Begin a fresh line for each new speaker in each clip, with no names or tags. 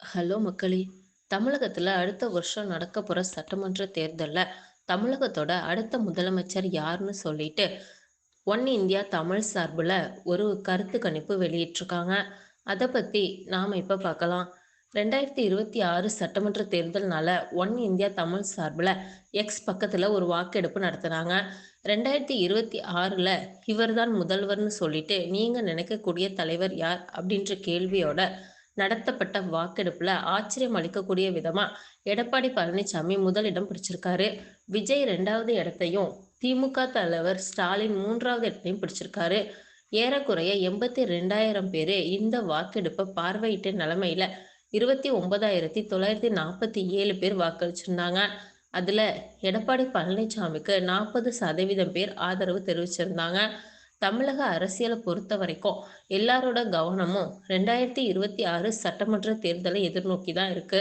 Hello மக்களே! தமிழகத்துல அடுத்த வருஷம் நடக்க போற சட்டமன்ற தேர்தலில் தமிழகத்தோட அடுத்த முதலமைச்சர் யாருன்னு சொல்லிட்டு, ஒன் இந்தியா தமிழ் சார்பில் ஒரு கருத்து கணிப்பு வெளியிட்டிருக்காங்க. அதை பத்தி நாம இப்ப பார்க்கலாம். 2026 சட்டமன்ற தேர்தல்னால ஒன் இந்தியா தமிழ் சார்பில் எக்ஸ் பக்கத்துல ஒரு வாக்கெடுப்பு நடத்துனாங்க. 2026ல இவர்தான் முதல்வர்னு சொல்லிட்டு நீங்க நினைக்கக்கூடிய தலைவர் யார்? அப்படின்ற கேள்வியோட நடத்தப்பட்ட வாக்கெடுப்புல ஆச்சரியம் அளிக்கக்கூடிய விதமா எடப்பாடி பழனிசாமி முதலிடம் பிடிச்சிருக்காரு. விஜய் இரண்டாவது இடத்தையும், திமுக தலைவர் ஸ்டாலின் மூன்றாவது இடத்தையும் பிடிச்சிருக்காரு. ஏறக்குறைய 82,000 பேரு இந்த வாக்கெடுப்பை பார்வையிட்ட நிலைமையில 29,947 பேர் வாக்களிச்சிருந்தாங்க. அதுல எடப்பாடி பழனிசாமிக்கு 40 சதவீதம் பேர் ஆதரவு தெரிவிச்சிருந்தாங்க. தமிழக அரசியலை பொறுத்த வரைக்கும் எல்லாரோட கவனமும் 2026 சட்டமன்ற தேர்தலை எதிர்நோக்கி தான் இருக்கு.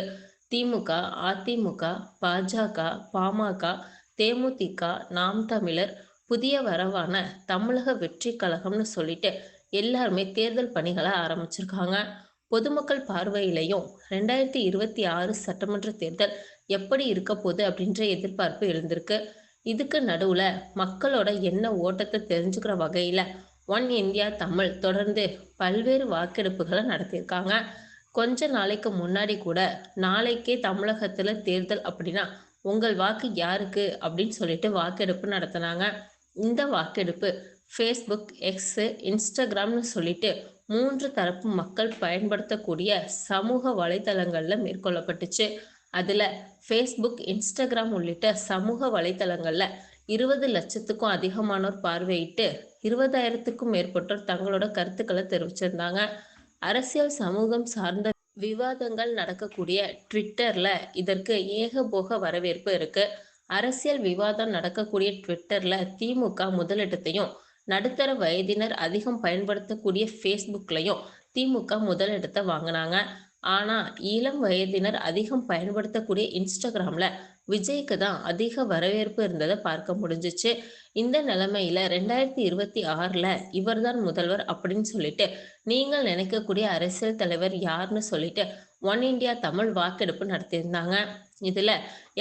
திமுக, அதிமுக, பாஜக, பாமக, தேமுதிக, நாம் தமிழர், புதிய வரவான தமிழக வெற்றி கழகம்னு சொல்லிட்டு எல்லாருமே தேர்தல் பணிகளை ஆரம்பிச்சிருக்காங்க. பொதுமக்கள் பார்வையிலேயும் ரெண்டாயிரத்தி இருபத்தி ஆறு சட்டமன்ற தேர்தல் எப்படி இருக்கப்போது அப்படின்ற எதிர்பார்ப்பு எழுந்திருக்கு. இதுக்கு நடுவில் மக்களோட எண்ண ஓட்டத்தை தெரிஞ்சுக்கிற வகையில் ஒன் இந்தியா தமிழ் தொடர்ந்து பல்வேறு வாக்கெடுப்புகளை நடத்தியிருக்காங்க. கொஞ்ச நாளைக்கு முன்னாடி கூட நாளைக்கே தமிழகத்தில் தேர்தல் அப்படின்னா உங்கள் வாக்கு யாருக்கு? அப்படின்னு சொல்லிட்டு வாக்கெடுப்பு நடத்தினாங்க இந்த வாக்கெடுப்பு ஃபேஸ்புக், எக்ஸு இன்ஸ்டாகிராம்னு சொல்லிட்டு மூன்று தரப்பு மக்கள் பயன்படுத்தக்கூடிய சமூக வலைதளங்களில் மேற்கொள்ளப்பட்டுச்சு. அதில் ஃபேஸ்புக், இன்ஸ்டாகிராம் உள்ளிட்ட சமூக வலைத்தளங்களில் இருபது லட்சத்துக்கும் அதிகமானோர் பார்வையிட்டு 20,000த்துக்கும் மேற்பட்டோர் தங்களோட கருத்துக்களை தெரிவிச்சிருந்தாங்க. அரசியல், சமூகம் சார்ந்த விவாதங்கள் நடக்கக்கூடிய ட்விட்டரில் இதற்கு ஏகபோக வரவேற்பு இருக்குது அரசியல் விவாதம் நடக்கக்கூடிய ட்விட்டரில் திமுக முதலிடத்தையும், நடுத்தர வயதினர் அதிகம் பயன்படுத்தக்கூடிய ஃபேஸ்புக்லையும் திமுக முதலிடத்தை வாங்கினாங்க ஆனா இளம் வயதினர் அதிகம் பயன்படுத்தக்கூடிய இன்ஸ்டாகிராம்ல விஜய்க்கு தான் அதிக வரவேற்பு இருந்ததை பார்க்க முடிஞ்சிச்சு இந்த நிலைமையில 2026ல இவர்தான் முதல்வர் அப்படின்னு சொல்லிட்டு நீங்கள் நினைக்கக்கூடிய அரசியல் தலைவர் யாருன்னு சொல்லிட்டு ஒன் இந்தியா தமிழ் வாக்கெடுப்பு நடத்தியிருந்தாங்க. இதுல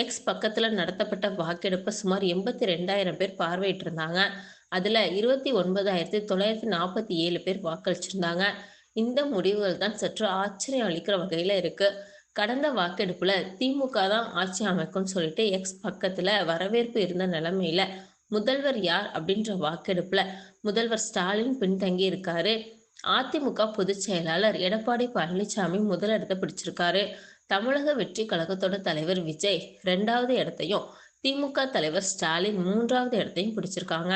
எக்ஸ் பக்கத்துல நடத்தப்பட்ட வாக்கெடுப்பு சுமார் 82,000 பேர் பார்வையிட்டிருந்தாங்க. அதுல 29,947 பேர் வாக்களிச்சிருந்தாங்க. இந்த முடிவுகள் தான் சற்று ஆச்சரியம் அளிக்கிற வகையில இருக்கு. கடந்த வாக்கெடுப்புல திமுக தான் ஆட்சி அமைக்கும்னு சொல்லிட்டு எக்ஸ் பக்கத்துல வரவேற்பு இருந்த நிலைமையில முதல்வர் யார் அப்படின்ற வாக்கெடுப்புல முதல்வர் ஸ்டாலின் பின்தங்கி இருக்காரு. அதிமுக பொதுச் செயலாளர் எடப்பாடி பழனிசாமி முதலிடத்த பிடிச்சிருக்காரு. தமிழக வெற்றி கழகத்தோட தலைவர் விஜய் இரண்டாவது இடத்தையும், திமுக தலைவர் ஸ்டாலின் மூன்றாவது இடத்தையும் பிடிச்சிருக்காங்க.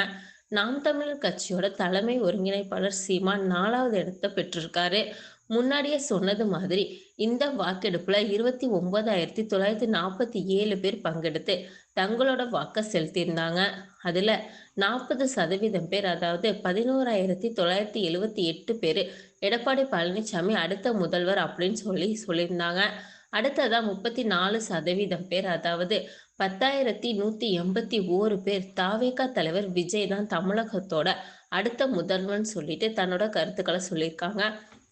நாம் தமிழர் கட்சியோட தலைமை ஒருங்கிணைப்பாளர் சீமான் நாலாவது இடத்த பெற்றிருக்காரு. முன்னாடியே சொன்னது மாதிரி இந்த வாக்கெடுப்புல 29,947 பேர் பங்கெடுத்து தங்களோட வாக்கை செலுத்தியிருந்தாங்க. அதுல 40 சதவீதம் பேர் அதாவது பதினோராயிரத்தி தொள்ளாயிரத்தி எழுபத்தி எட்டு பேர் எடப்பாடி பழனிசாமி அடுத்த முதல்வர் அப்படின்னு சொல்லி சொல்லியிருந்தாங்க. அடுத்ததாக முப்பத்தி நாலு சதவீதம் பேர் அதாவது 10,181 பேர் தாவேகா தலைவர் விஜய் தான் தமிழகத்தோட அடுத்த முதல்வன் சொல்லிட்டு தன்னோட கருத்துக்களை சொல்லியிருக்காங்க.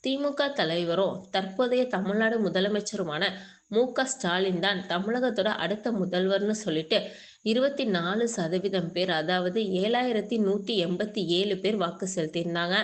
திமுக தலைவரும், தற்போதைய தமிழ்நாடு முதலமைச்சருமான மு. க. ஸ்டாலின் தான் தமிழகத்தோட அடுத்த முதல்வர்னு சொல்லிட்டு 24 சதவீதம் பேர் அதாவது 7,187 பேர் வாக்கு செலுத்தியிருந்தாங்க.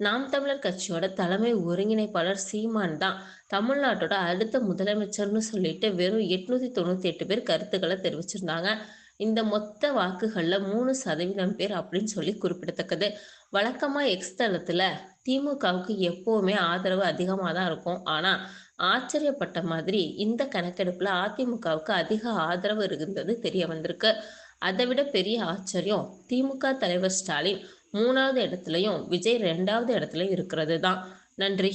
நாம் தமிழர் கட்சியோட தலைமை ஒருங்கிணைப்பாளர் சீமான் தான் தமிழ்நாட்டோட அடுத்த முதலமைச்சர்னு சொல்லிட்டு வெறும் 898 பேர் கருத்துக்களை தெரிவிச்சிருந்தாங்க. இந்த மொத்த வாக்குகள்ல மூணு சதவீதம் பேர் அப்படின்னு சொல்லி குறிப்பிடத்தக்கது. வழக்கமா எக்ஸ் தளத்துல திமுகவுக்கு எப்பவுமே ஆதரவு அதிகமா தான் இருக்கும். ஆனா ஆச்சரியப்பட்ட மாதிரி இந்த கணக்கெடுப்புல அதிமுகவுக்கு அதிக ஆதரவு இருந்தது தெரிய வந்திருக்கு. அதை விட பெரிய ஆச்சரியம் திமுக தலைவர் ஸ்டாலின் மூணாவது இடத்துலயும், விஜய் ரெண்டாவது இடத்துல இருக்கிறது தான். நன்றி.